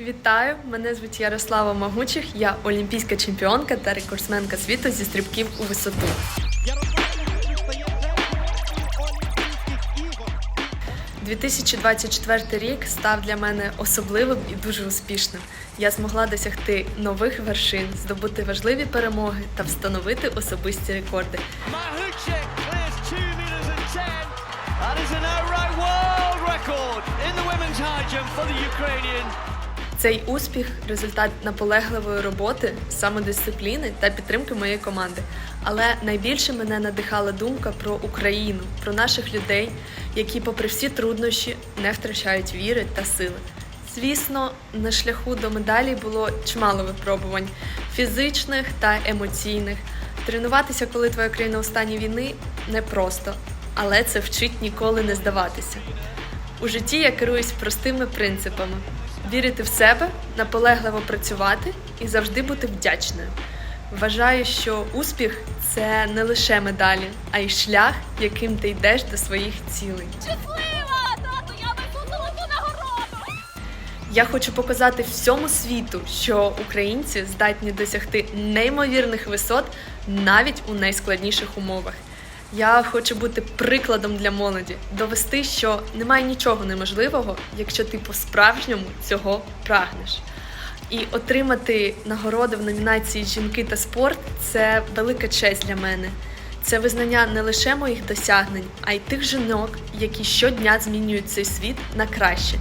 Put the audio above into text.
Вітаю! Мене звуть Ярослава Магучих. Я олімпійська чемпіонка та рекордсменка світу зі стрибків у висоту. Ігор. 2024 рік став для мене особливим і дуже успішним. Я змогла досягти нових вершин, здобути важливі перемоги та встановити особисті рекорди. Mahuchek clears 2 meters and 10. That. Цей успіх результат наполегливої роботи, самодисципліни та підтримки моєї команди. Але найбільше мене надихала думка про Україну, про наших людей, які, попри всі труднощі, не втрачають віри та сили. Звісно, на шляху до медалі було чимало випробувань фізичних та емоційних. Тренуватися, коли твоя країна у стані війни, непросто, але це вчить ніколи не здаватися. У житті я керуюсь простими принципами: вірити в себе, наполегливо працювати і завжди бути вдячною. Вважаю, що успіх це не лише медалі, а й шлях, яким ти йдеш до своїх цілей. щаслива! Тату, я несу золоту нагороду! Я хочу показати всьому світу, що українці здатні досягти неймовірних висот навіть у найскладніших умовах. Я хочу бути прикладом для молоді, довести, що немає нічого неможливого, якщо ти по-справжньому цього прагнеш. І отримати нагороди в номінації Жінки та спорт це велика честь для мене. Це визнання не лише моїх досягнень, а й тих жінок, які щодня змінюють цей світ на краще.